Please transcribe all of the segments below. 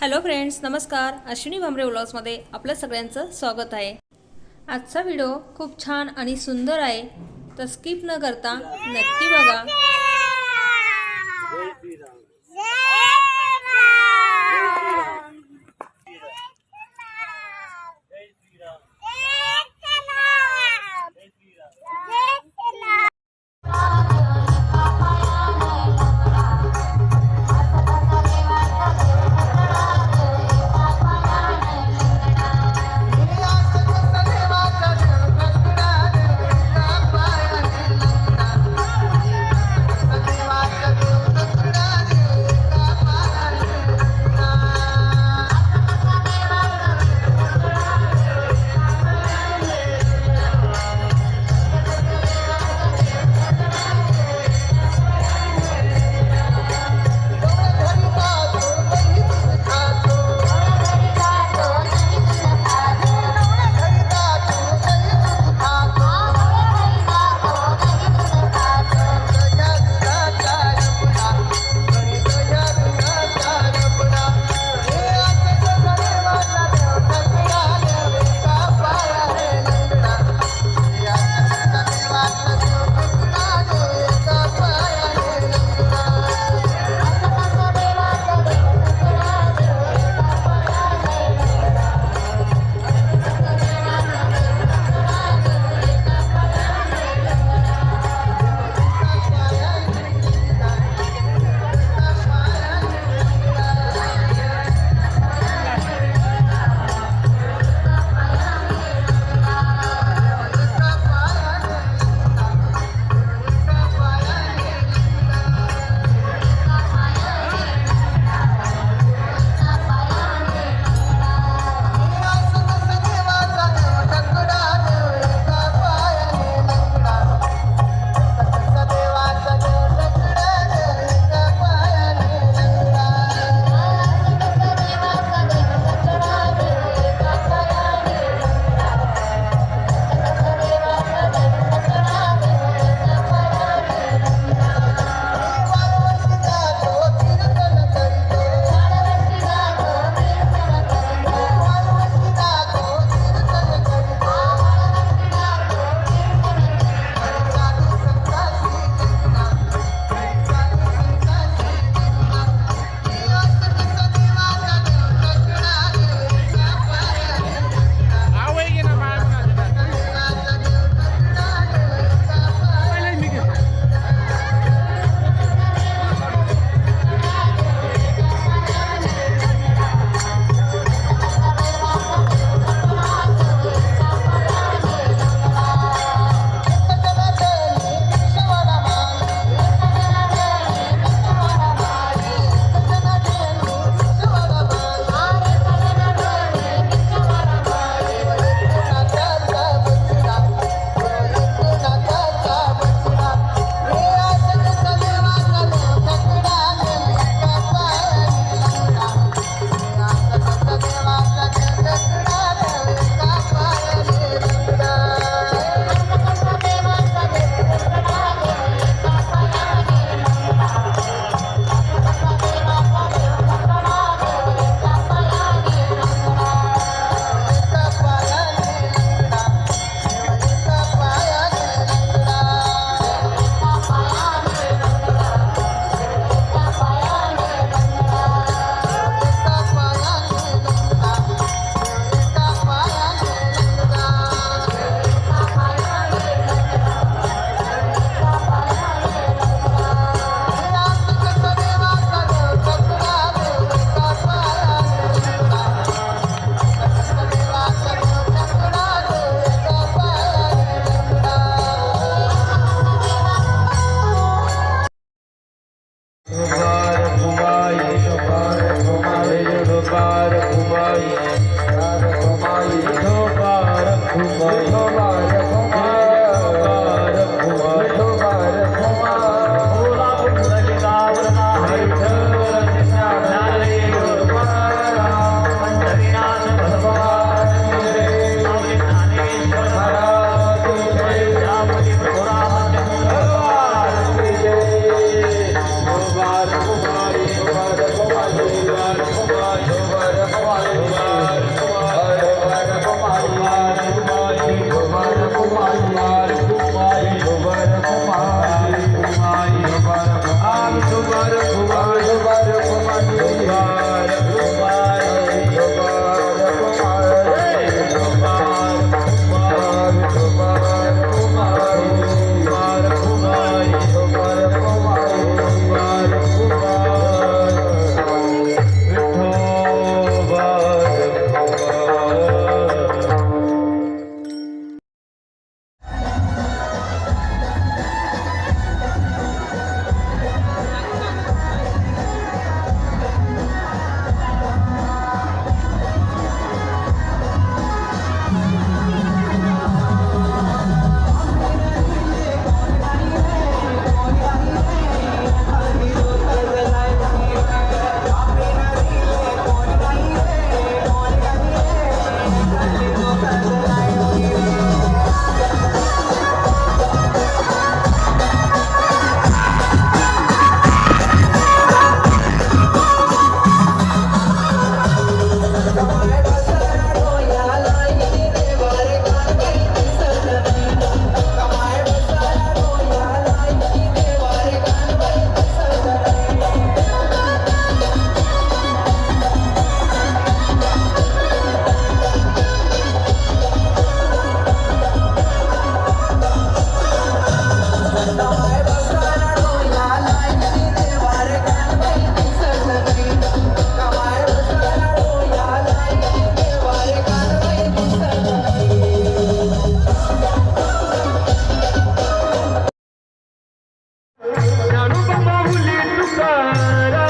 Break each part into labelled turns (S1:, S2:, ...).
S1: Hello friends नमस्कार. अश्विनी भांबरे व्लॉग्समध्ये आपलं सगळ्यांचं स्वागत आहे. आजचा व्हिडिओ खूप छान आणि सुंदर आहे. तर स्किप न करता नक्की बघा. Já não vou morrer no cara.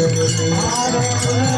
S1: 他的唇。